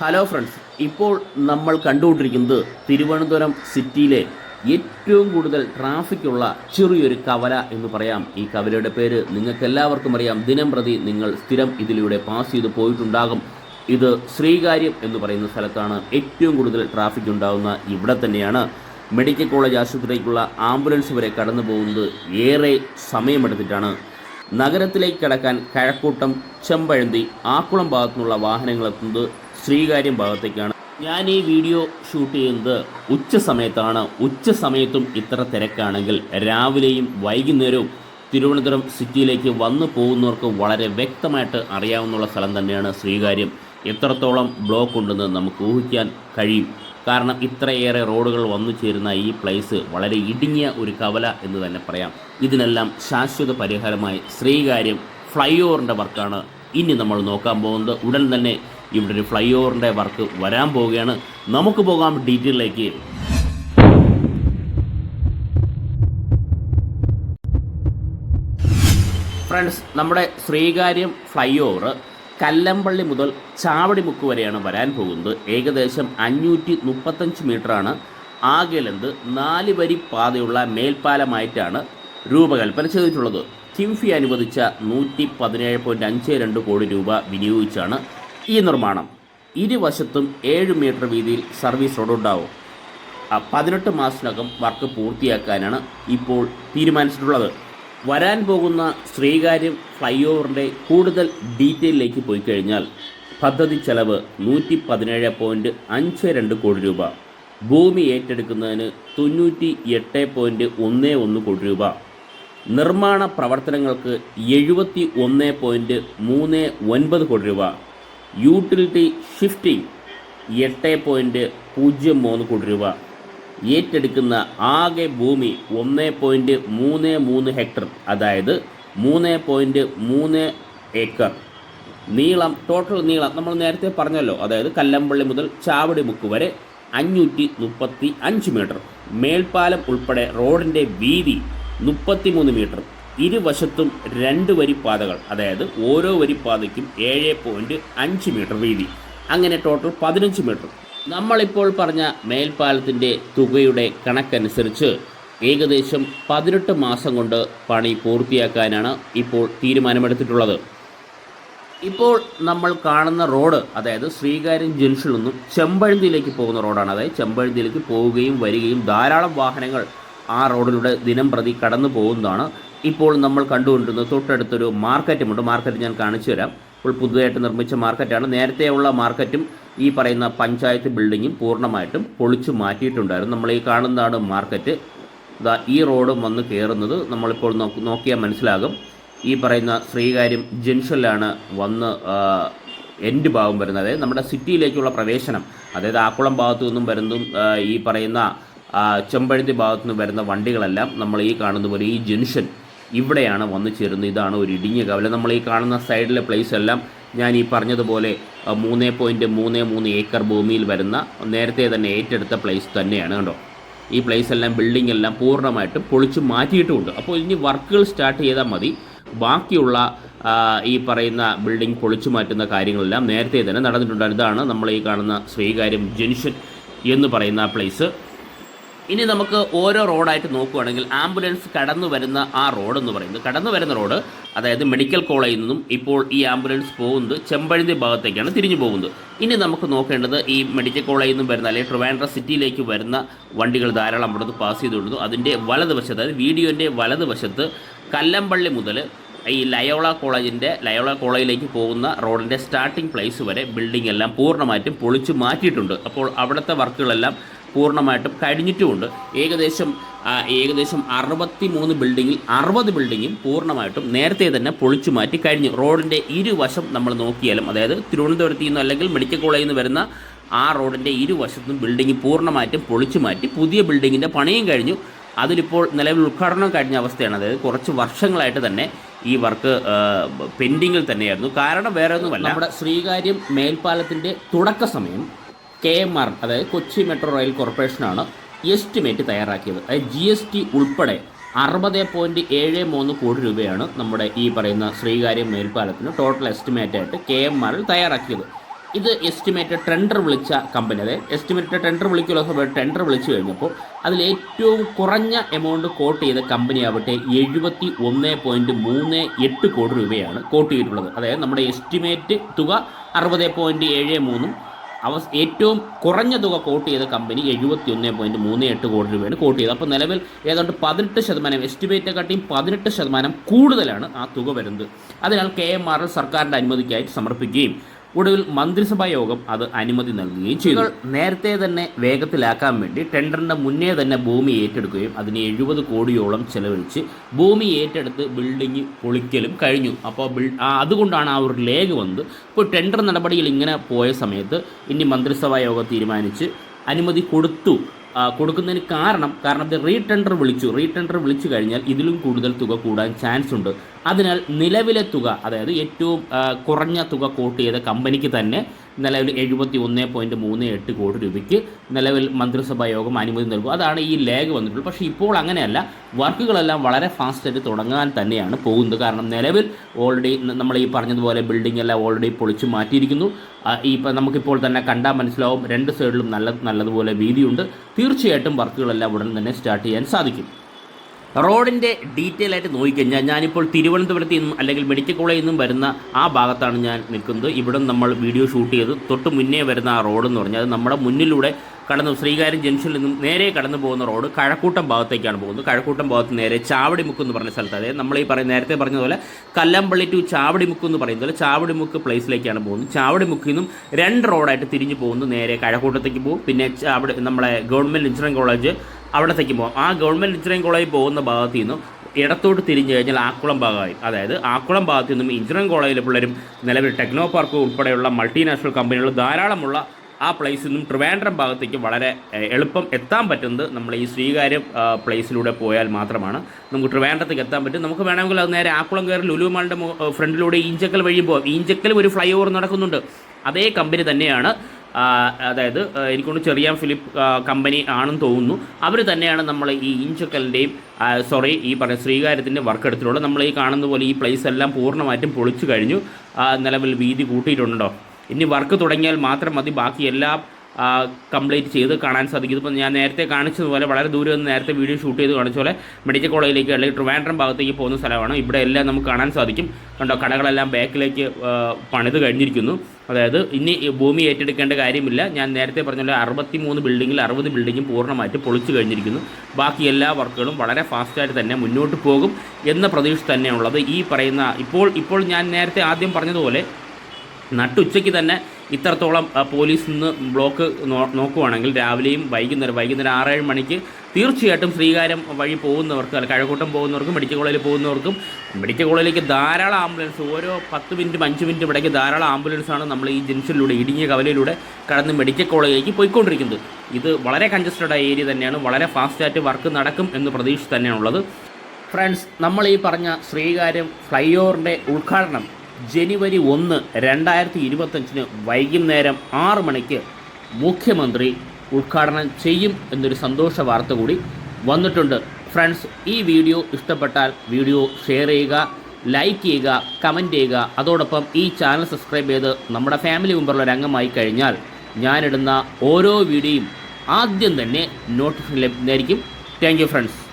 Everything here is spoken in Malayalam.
ഹലോ ഫ്രണ്ട്സ് ഇപ്പോൾ നമ്മൾ കണ്ടുകൊണ്ടിരിക്കുന്നത് തിരുവനന്തപുരം സിറ്റിയിലെ ഏറ്റവും കൂടുതൽ ട്രാഫിക്കുള്ള ചെറിയൊരു കവല എന്ന് പറയാം. ഈ കവലയുടെ പേര് നിങ്ങൾക്ക് എല്ലാവർക്കും അറിയാം. ദിനം പ്രതി നിങ്ങൾ സ്ഥിരം ഇതിലൂടെ പാസ് ചെയ്ത് പോയിട്ടുണ്ടാകും. ഇത് ശ്രീകാര്യം എന്ന് പറയുന്ന സ്ഥലത്താണ് ഏറ്റവും കൂടുതൽ ട്രാഫിക് ഉണ്ടാകുന്ന ഇവിടെ തന്നെയാണ് മെഡിക്കൽ കോളേജ് ആശുപത്രിക്കുള്ള ആംബുലൻസ് വരെ കടന്നു പോകുന്നത് ഏറെ സമയമെടുത്തിട്ടാണ്. നഗരത്തിലേക്ക് കടക്കാൻ കഴക്കൂട്ടം ചെമ്പഴന്തി ആക്കുളം ഭാഗത്തുനിന്നുള്ള വാഹനങ്ങളെത്തുന്നത് ശ്രീകാര്യം ഭാഗത്തേക്കാണ്. ഞാൻ ഈ വീഡിയോ ഷൂട്ട് ചെയ്യുന്നത് ഉച്ച സമയത്താണ്. ഉച്ച സമയത്തും ഇത്ര തിരക്കാണെങ്കിൽ രാവിലെയും വൈകുന്നേരവും തിരുവനന്തപുരം സിറ്റിയിലേക്ക് വന്നു പോകുന്നവർക്ക് വളരെ വ്യക്തമായിട്ട് അറിയാവുന്ന സ്ഥലം തന്നെയാണ് ശ്രീകാര്യം. എത്രത്തോളം ബ്ലോക്ക് ഉണ്ടെന്ന് നമുക്ക് ഊഹിക്കാൻ കഴിയും. കാരണം ഇത്രയേറെ റോഡുകൾ വന്നു ചേരുന്ന ഈ പ്ലേസ് വളരെ ഇടുങ്ങിയ ഒരു കവല എന്ന് തന്നെ പറയാം. ഇതിനെല്ലാം ശാശ്വത പരിഹാരമായി ശ്രീകാര്യം ഫ്ലൈ ഓവറിന്റെ വർക്കാണ് ഇനി നമ്മൾ നോക്കാൻ പോകുന്നത് ഉടൻ തന്നെ ഇവിടെ ഒരു ഫ്ലൈ ഓവറിന്റെ വർക്ക് വരാൻ പോവുകയാണ്. നമുക്ക് പോകാം ഡീറ്റെയിലേക്ക് ഫ്രണ്ട്സ് നമ്മുടെ ശ്രീകാര്യം ഫ്ലൈ ഓവർ കല്ലമ്പള്ളി മുതൽ ചാവടിമുക്ക് വരെയാണ് വരാൻ പോകുന്നത്. ഏകദേശം അഞ്ഞൂറ്റി മുപ്പത്തഞ്ച് മീറ്ററാണ്. ആകെ ലെന്ത് നാല് വരി പാതയുള്ള മേൽപ്പാലമായിട്ടാണ് രൂപകൽപ്പന ചെയ്തിട്ടുള്ളത്. കിംഫി അനുവദിച്ച നൂറ്റി പതിനേഴ് പോയിന്റ് അഞ്ച് രണ്ട് കോടി രൂപ വിനിയോഗിച്ചാണ് ഈ നിർമ്മാണം ഇരുവശത്തും ഏഴ് മീറ്റർ വീതിയിൽ സർവീസ് റോഡ് ഉണ്ടാവും പതിനെട്ട് മാസത്തിനകം വർക്ക് പൂർത്തിയാക്കാനാണ് ഇപ്പോൾ തീരുമാനിച്ചിട്ടുള്ളത്. വരാൻ പോകുന്ന ശ്രീകാര്യം ഫ്ലൈ ഓവറിന്റെ കൂടുതൽ ഡീറ്റെയിലേക്ക് പോയി കഴിഞ്ഞാൽ പദ്ധതി ചെലവ് നൂറ്റി പതിനേഴ് പോയിന്റ് അഞ്ച് രണ്ട് കോടി രൂപ. ഭൂമി ഏറ്റെടുക്കുന്നതിന് തൊണ്ണൂറ്റി എട്ട് പോയിന്റ് ഒന്ന് ഒന്ന് കോടി രൂപ. നിർമ്മാണ പ്രവർത്തനങ്ങൾക്ക് എഴുപത്തി ഒന്ന് പോയിന്റ് മൂന്ന് ഒൻപത് കോടി രൂപ. യൂട്ടിലിറ്റി ഷിഫ്റ്റിംഗ് എട്ട് പോയിന്റ് പൂജ്യം മൂന്ന് കോടി രൂപ. ഏറ്റെടുക്കുന്ന ആകെ ഭൂമി ഒന്ന് പോയിന്റ് മൂന്ന് മൂന്ന് ഹെക്ടർ അതായത് മൂന്ന് പോയിന്റ് മൂന്ന് ഏക്കർ. നീളം ടോട്ടൽ നീളം നമ്മൾ നേരത്തെ പറഞ്ഞല്ലോ അതായത് കല്ലമ്പള്ളി മുതൽ ചാവടി മുക്ക് വരെ അഞ്ഞൂറ്റി മുപ്പത്തി അഞ്ച് മീറ്റർ. മേൽപ്പാലം ഉൾപ്പെടെ റോഡിന്റെ വീതി മുപ്പത്തിമൂന്ന് മീറ്റർ. ഇരുവശത്തും രണ്ട് വരി പാതകൾ അതായത് ഓരോ വരി പാതയ്ക്കും ഏഴ് പോയിന്റ് അഞ്ച് മീറ്റർ വീതി. അങ്ങനെ ടോട്ടൽ പതിനഞ്ച് മീറ്റർ. നമ്മളിപ്പോൾ പറഞ്ഞ മേൽപ്പാലത്തിന്റെ തുകയുടെ കണക്കനുസരിച്ച് ഏകദേശം പതിനെട്ട് മാസം കൊണ്ട് പണി പൂർത്തിയാക്കാനാണ് ഇപ്പോൾ തീരുമാനമെടുത്തിട്ടുള്ളത്. ഇപ്പോൾ നമ്മൾ കാണുന്ന റോഡ് അതായത് ശ്രീകാര്യം ജംഗ്ഷനിൽ നിന്നും ചെമ്പഴന്തിയിലേക്ക് പോകുന്ന റോഡാണ്. അതായത് ചെമ്പഴന്തിയിലേക്ക് പോവുകയും വരികയും ധാരാളം വാഹനങ്ങൾ ആ റോഡിലൂടെ ദിനം പ്രതി കടന്നു പോകുന്നതാണ് ഇപ്പോൾ നമ്മൾ കണ്ടുകൊണ്ടിരുന്നത് തൊട്ടടുത്തൊരു മാർക്കറ്റുമുണ്ട്. മാർക്കറ്റ് ഞാൻ കാണിച്ചു തരാം. ഇപ്പോൾ പുതുതായിട്ട് നിർമ്മിച്ച മാർക്കറ്റാണ്. നേരത്തെയുള്ള മാർക്കറ്റും ഈ പറയുന്ന പഞ്ചായത്ത് ബിൽഡിങ്ങും പൂർണമായിട്ടും പൊളിച്ചു മാറ്റിയിട്ടുണ്ടായിരുന്നു. നമ്മൾ ഈ കാണുന്നതാണ് മാർക്കറ്റ്. ഇതാ ഈ റോഡും വന്ന് കയറുന്നത് നമ്മളിപ്പോൾ നോക്ക് നോക്കിയാൽ മനസ്സിലാകും. ഈ പറയുന്ന ശ്രീകാര്യം ജംഗ്ഷനിലാണ് വന്ന് എൻഡ് ഭാഗം വരുന്നത്. അതായത് നമ്മുടെ സിറ്റിയിലേക്കുള്ള പ്രവേശനം. അതായത് ആക്കുളം ഭാഗത്തു നിന്നും വരുന്നതും ഈ പറയുന്ന ചെമ്പഴുതി ഭാഗത്തു നിന്ന് വരുന്ന വണ്ടികളെല്ലാം നമ്മൾ ഈ കാണുന്ന പോലെ ഈ ജംഗ്ഷൻ ഇവിടെയാണ് വന്നു ചേരുന്നത്. ഇതാണ് ഒരു ഇടിഞ്ഞ കവല നമ്മൾ ഈ കാണുന്ന സൈഡിലെ പ്ലേസ് എല്ലാം ഞാൻ ഈ പറഞ്ഞതുപോലെ മൂന്ന് പോയിന്റ് മൂന്ന് മൂന്ന് ഏക്കർ ഭൂമിയിൽ വരുന്ന നേരത്തെ തന്നെ ഏറ്റെടുത്ത പ്ലേസ് തന്നെയാണ് കണ്ടോ? ഈ പ്ലേസ് എല്ലാം ബിൽഡിംഗ് എല്ലാം പൂർണമായിട്ടും പൊളിച്ച് മാറ്റിയിട്ടുമുണ്ട്. അപ്പോൾ ഇനി വർക്കുകൾ സ്റ്റാർട്ട് ചെയ്താൽ മതി. ബാക്കിയുള്ള ഈ പറയുന്ന ബിൽഡിംഗ് പൊളിച്ചു മാറ്റുന്ന കാര്യങ്ങളെല്ലാം നേരത്തെ തന്നെ നടന്നിട്ടുണ്ട്. ഇതാണ് നമ്മൾ ഈ കാണുന്ന ശ്രീകാര്യം ജെൻഷൻ എന്ന് പറയുന്ന പ്ലേസ് ഇനി നമുക്ക് ഓരോ റോഡായിട്ട് നോക്കുകയാണെങ്കിൽ ആംബുലൻസ് കടന്നു വരുന്ന ആ റോഡ് എന്ന് പറയുന്നത്. കടന്നു വരുന്ന റോഡ് അതായത് മെഡിക്കൽ കോളേജിൽ നിന്നും ഇപ്പോൾ ഈ ആംബുലൻസ് പോകുന്നത് ചെമ്പഴന്തി ഭാഗത്തേക്കാണ് തിരിഞ്ഞു പോകുന്നത്. ഇനി നമുക്ക് നോക്കേണ്ടത് ഈ മെഡിക്കൽ കോളേജിൽ നിന്നും വരുന്ന അല്ലെങ്കിൽ ട്രിവാൻഡ്ര സിറ്റിയിലേക്ക് വരുന്ന വണ്ടികൾ ധാരാളം അവിടുന്ന് പാസ് ചെയ്തുകൊണ്ടു അതിന്റെ വലതുവശത്ത് അതായത് വീഡിയോന്റെ വലതുവശത്ത് കല്ലമ്പള്ളി മുതൽ ഈ ലയോള കോളേജിന്റെ ലയോള കോളേജിലേക്ക് പോകുന്ന റോഡിന്റെ സ്റ്റാർട്ടിംഗ് പ്ലേസ് വരെ ബിൽഡിംഗ് എല്ലാം പൂർണമായിട്ടും പൊളിച്ചു മാറ്റിയിട്ടുണ്ട്. അപ്പോൾ അവിടുത്തെ വർക്കുകളെല്ലാം പൂർണമായിട്ടും കഴിഞ്ഞിട്ടുമുണ്ട്. ഏകദേശം ഏകദേശം അറുപത്തി മൂന്ന് ബിൽഡിങ്ങിൽ അറുപത് ബിൽഡിങ്ങും പൂർണമായിട്ടും നേരത്തെ തന്നെ പൊളിച്ചു മാറ്റി കഴിഞ്ഞു. റോഡിന്റെ ഇരുവശം നമ്മൾ നോക്കിയാലും അതായത് തിരുവനന്തപുരത്ത് നിന്ന് അല്ലെങ്കിൽ മെഡിക്കൽ കോളേജിൽ നിന്ന് വരുന്ന ആ റോഡിന്റെ ഇരുവശത്തും ബിൽഡിംഗ് പൂർണമായിട്ടും പൊളിച്ചു മാറ്റി പുതിയ ബിൽഡിങ്ങിന്റെ പണിയും കഴിഞ്ഞു. അതിലിപ്പോൾ നിലവിൽ ഉദ്ഘാടനം കഴിഞ്ഞ അവസ്ഥയാണ്. അതായത് കുറച്ച് വർഷങ്ങളായിട്ട് തന്നെ ഈ വർക്ക് പെൻഡിങ്ങിൽ തന്നെയായിരുന്നു. കാരണം വേറെ ഒന്നുമല്ല നമ്മുടെ ശ്രീകാര്യം മേൽപ്പാലത്തിന്റെ തുടക്ക സമയം കെ എം ആർ അതായത് കൊച്ചി മെട്രോ റെയിൽ കോർപ്പറേഷനാണ് എസ്റ്റിമേറ്റ് തയ്യാറാക്കിയത്. അതായത് ജി എസ് ടി ഉൾപ്പെടെ അറുപത് പോയിന്റ് ഏഴ് മൂന്ന് കോടി രൂപയാണ് നമ്മുടെ ഈ പറയുന്ന ശ്രീകാര്യം മേൽപ്പാലത്തിന് ടോട്ടൽ എസ്റ്റിമേറ്റ് ആയിട്ട് കെ എം ആറിൽ തയ്യാറാക്കിയത്. ഇത് എസ്റ്റിമേറ്റഡ് ടെൻഡർ വിളിച്ച കമ്പനി അതായത് എസ്റ്റിമേറ്റഡ് ടെൻഡർ വിളിക്കുള്ള സമയത്ത് ടെൻഡർ വിളിച്ചു കഴിഞ്ഞപ്പോൾ അതിൽ ഏറ്റവും കുറഞ്ഞ എമൗണ്ട് കോട്ട് ചെയ്ത കമ്പനി ആവട്ടെ എഴുപത്തി ഒന്ന് പോയിന്റ് മൂന്ന് എട്ട് കോടി രൂപയാണ് കോട്ട് ചെയ്തിട്ടുള്ളത്. അതായത് നമ്മുടെ എസ്റ്റിമേറ്റ് തുക അറുപത് പോയിന്റ് ഏഴ് മൂന്നും അവ ഏറ്റവും കുറഞ്ഞ തുക കോട്ട് ചെയ്ത കമ്പനി എഴുപത്തി ഒന്ന് പോയിന്റ് മൂന്ന് എട്ട് കോടി രൂപയാണ് കോട്ട് ചെയ്തത്. അപ്പോൾ നിലവിൽ ഏതാണ്ട് പതിനെട്ട് ശതമാനം എസ്റ്റിമേറ്റ് കാട്ടിയും പതിനെട്ട് ശതമാനം കൂടുതലാണ് ആ തുക വരുന്നത്. അതിനാൽ കെ എം ആർ സർക്കാരിന്റെ അനുമതിക്കായിട്ട് സമർപ്പിക്കുകയും ഒടുവിൽ മന്ത്രിസഭാ യോഗം അത് അനുമതി നൽകുകയും ചെയ്തു. നേരത്തെ തന്നെ വേഗത്തിലാക്കാൻ വേണ്ടി ടെൻഡറിന്റെ മുന്നേ തന്നെ ഭൂമി ഏറ്റെടുക്കുകയും അതിന് എഴുപത് കോടിയോളം ചെലവഴിച്ച് ഭൂമി ഏറ്റെടുത്ത് ബിൽഡിംഗ് പൊളിക്കലും കഴിഞ്ഞു. അപ്പോൾ ബിൽ അതുകൊണ്ടാണ് ആ ഒരു ലേഖ വന്നത്. ഇപ്പോൾ ടെൻഡർ നടപടിയിൽ ഇങ്ങനെ പോയ സമയത്ത് ഇനി മന്ത്രിസഭാ യോഗം തീരുമാനിച്ച് അനുമതി കൊടുത്തു. കൊടുക്കുന്നതിന് കാരണം കാരണം ഇത് റീടെൻഡർ വിളിച്ചു. റീടെൻഡർ വിളിച്ചു കഴിഞ്ഞാൽ ഇതിലും കൂടുതൽ തുക കൂടാൻ ചാൻസ് ഉണ്ട്. അതിനാൽ നിലവിലെ തുക അതായത് ഏറ്റവും കുറഞ്ഞ തുക കോട്ട് ചെയ്ത കമ്പനിക്ക് തന്നെ നിലവിൽ എഴുപത്തി ഒന്ന് പോയിന്റ് മൂന്ന് എട്ട് കോടി രൂപയ്ക്ക് നിലവിൽ മന്ത്രിസഭാ യോഗം അനുമതി നൽകും. അതാണ് ഈ ലേഖ വന്നിട്ടുള്ളത്. പക്ഷേ ഇപ്പോൾ അങ്ങനെയല്ല. വർക്കുകളെല്ലാം വളരെ ഫാസ്റ്റായിട്ട് തുടങ്ങാൻ തന്നെയാണ് പോകുന്നത്. കാരണം നിലവിൽ ഓൾറെഡി നമ്മൾ ഈ പറഞ്ഞതുപോലെ ബിൽഡിംഗ് എല്ലാം ഓൾറെഡി പൊളിച്ചു മാറ്റിയിരിക്കുന്നു. ഈ നമുക്കിപ്പോൾ തന്നെ കണ്ടാൽ മനസ്സിലാവും രണ്ട് സൈഡിലും നല്ല നല്ലതുപോലെ വീതിയുണ്ട്. തീർച്ചയായിട്ടും വർക്കുകളെല്ലാം ഉടൻ തന്നെ സ്റ്റാർട്ട് ചെയ്യാൻ സാധിക്കും. റോഡിന്റെ ഡീറ്റെയിൽ ആയിട്ട് നോക്കിക്കഴിഞ്ഞാൽ ഞാനിപ്പോൾ തിരുവനന്തപുരത്ത് നിന്നും അല്ലെങ്കിൽ മെഡിക്കൽ കോളേജിൽ നിന്നും വരുന്ന ആ ഭാഗത്താണ് ഞാൻ നിൽക്കുന്നത്. ഇവിടെ നമ്മൾ വീഡിയോ ഷൂട്ട് ചെയ്ത് തൊട്ട് മുന്നേ വരുന്ന ആ റോഡ് എന്ന് പറഞ്ഞാൽ നമ്മുടെ മുന്നിലൂടെ കടന്നു ശ്രീകാര്യം ജംഗ്ഷനിൽ നിന്നും നേരെ കടന്നു പോകുന്ന റോഡ് കഴക്കൂട്ടം ഭാഗത്തേക്കാണ് പോകുന്നത്. കഴക്കൂട്ടം ഭാഗത്ത് നേരെ ചാവടിമുക്ക് എന്ന് പറഞ്ഞ സ്ഥലത്ത് അതായത് നമ്മൾ ഈ പറയുന്ന നേരത്തെ പറഞ്ഞതുപോലെ കല്ലമ്പള്ളി ടു ചാവടിമുക്ക് എന്ന് പറയുന്നത് ചാവടിമുക്ക് പ്ലേസിലേക്കാണ് പോകുന്നത്. ചാവടിമുക്കിൽ നിന്നും രണ്ട് റോഡായിട്ട് തിരിഞ്ഞു പോകുന്നു. നേരെ കഴക്കൂട്ടത്തേക്ക് പോകും. പിന്നെ ചാവടി നമ്മളെ ഗവൺമെന്റ് എഞ്ചിനീയറിംഗ് കോളേജ് അവിടത്തേക്ക് പോകും. ആ ഗവൺമെന്റ് എഞ്ചിനീയറിംഗ് കോളേജ് പോകുന്ന ഭാഗത്ത് നിന്നും ഇടത്തോട്ട് തിരിഞ്ഞു കഴിഞ്ഞാൽ ആക്കുളം ഭാഗമായി. അതായത് ആക്കുളം ഭാഗത്തു നിന്നും എഞ്ചിനീയറിംഗ് കോളേജിലെ പിള്ളേരും നിലവിൽ ടെക്നോ പാർക്ക് ഉൾപ്പെടെയുള്ള മൾട്ടിനാഷണൽ കമ്പനികൾ ധാരാളമുള്ള ആ പ്ലേസിൽ നിന്നും ട്രിവാൻഡ്രം ഭാഗത്തേക്ക് വളരെ എളുപ്പം എത്താൻ പറ്റുന്നത് നമ്മൾ ഈ ശ്രീകാര്യം പ്ലേസിലൂടെ പോയാൽ മാത്രമാണ്. നമുക്ക് ട്രിവാൻഡ്രത്തേക്ക് എത്താൻ പറ്റും. നമുക്ക് വേണമെങ്കിൽ അത് നേരെ ആക്കുളം കയറി ലുലുമാളിന്റെ ഫ്രണ്ടിലൂടെ ഈഞ്ചക്കൽ വഴി പോകാം. ഈഞ്ചക്കൽ ഒരു ഫ്ലൈ ഓവർ നടക്കുന്നുണ്ട്. അതേ കമ്പനി തന്നെയാണ് അതായത് എനിക്കൊണ്ട് ചെറിയ ഫിലിപ്പ് കമ്പനി ആണെന്ന് തോന്നുന്നു. അവർ തന്നെയാണ് നമ്മൾ ഈ ഇഞ്ചക്കലിന്റെയും സോറി ഈ പറഞ്ഞ ശ്രീകാര്യത്തിന്റെ വർക്ക് എടുത്തിട്ടുള്ളത്. നമ്മൾ ഈ കാണുന്ന പോലെ ഈ പ്ലേസ് എല്ലാം പൂർണമായിട്ടും പൊളിച്ചു കഴിഞ്ഞു. നിലവിൽ വീതി കൂട്ടിയിട്ടുണ്ടോ? ഇനി വർക്ക് തുടങ്ങിയാൽ മാത്രം മതി. ബാക്കി എല്ലാം കംപ്ലീറ്റ് ചെയ്ത് കാണാൻ സാധിക്കും. ഇതിപ്പോൾ ഞാൻ നേരത്തെ കാണിച്ചതുപോലെ വളരെ ദൂരെ നിന്ന് നേരത്തെ വീഡിയോ ഷൂട്ട് ചെയ്ത് കാണിച്ച പോലെ മെഡിക്കൽ കോളേജിലേക്ക് അല്ലെങ്കിൽ ട്രിവാൻഡ്രം ഭാഗത്തേക്ക് പോകുന്ന സ്ഥലമാണ്. ഇവിടെ എല്ലാം നമുക്ക് കാണാൻ സാധിക്കും. കണ്ടോ കടകളെല്ലാം ബാക്കിലേക്ക് പണിത് കഴിഞ്ഞിരിക്കുന്നു. അതായത് ഇനി ഭൂമി ഏറ്റെടുക്കേണ്ട കാര്യമില്ല. ഞാൻ നേരത്തെ പറഞ്ഞ പോലെ അറുപത്തി മൂന്ന് ബിൽഡിങ്ങിൽ അറുപത് ബിൽഡിങ്ങും പൂർണമായിട്ട് പൊളിച്ചു കഴിഞ്ഞിരിക്കുന്നു. ബാക്കി എല്ലാ വർക്കുകളും വളരെ ഫാസ്റ്റായിട്ട് തന്നെ മുന്നോട്ട് പോകും എന്ന പ്രതീക്ഷ തന്നെയുള്ളത് ഈ പറയുന്ന ഇപ്പോൾ ഇപ്പോൾ ഞാൻ നേരത്തെ ആദ്യം പറഞ്ഞതുപോലെ നട്ടുച്ചയ്ക്ക് തന്നെ ഇത്രത്തോളം പോലീസ് നിന്ന് ബ്ലോക്ക് നോക്കുവാണെങ്കിൽ രാവിലെയും വൈകുന്നേരം വൈകുന്നേരം ആറേഴ് മണിക്ക് തീർച്ചയായിട്ടും ശ്രീകാര്യം വഴി പോകുന്നവർക്ക് അല്ല കഴക്കൂട്ടം പോകുന്നവർക്കും മെഡിക്കൽ കോളേജിൽ പോകുന്നവർക്കും മെഡിക്കൽ കോളേജിലേക്ക് ധാരാളം ആംബുലൻസ് ഓരോ പത്ത് മിനിറ്റും അഞ്ച് മിനിറ്റ് ഇടയ്ക്ക് ധാരാളം ആംബുലൻസാണ് നമ്മൾ ഈ ജംഗ്ഷനിലൂടെ ഇടുങ്ങിയ കവലയിലൂടെ കടന്ന് മെഡിക്കൽ കോളേജിലേക്ക് പോയിക്കൊണ്ടിരിക്കുന്നത്. ഇത് വളരെ കൺജസ്റ്റഡ് ആയ ഏരിയ തന്നെയാണ് വളരെ ഫാസ്റ്റായിട്ട് വർക്ക് നടക്കും എന്ന് പ്രതീക്ഷ തന്നെയാണുള്ളത്. ഫ്രണ്ട്സ് നമ്മൾ ഈ പറഞ്ഞ ശ്രീകാര്യം ഫ്ലൈ ഓവറിന്റെ ഉദ്ഘാടനം ജനുവരി ഒന്ന് രണ്ടായിരത്തി ഇരുപത്തഞ്ചിന് വൈകുന്നേരം ആറ് മണിക്ക് മുഖ്യമന്ത്രി ഉദ്ഘാടനം ചെയ്യും എന്നൊരു സന്തോഷ വാർത്ത കൂടി വന്നിട്ടുണ്ട്. ഫ്രണ്ട്സ് ഈ വീഡിയോ ഇഷ്ടപ്പെട്ടാൽ വീഡിയോ ഷെയർ ചെയ്യുക ലൈക്ക് ചെയ്യുക കമന്റ് ചെയ്യുക. അതോടൊപ്പം ഈ ചാനൽ സബ്സ്ക്രൈബ് ചെയ്ത് നമ്മുടെ ഫാമിലി മെമ്പറുള്ള ഒരു അംഗമായി കഴിഞ്ഞാൽ ഞാനിടുന്ന ഓരോ വീഡിയോയും ആദ്യം തന്നെ നോട്ടിഫിക്കേഷൻ ലഭിക്കുന്നതായിരിക്കും. Thank friends.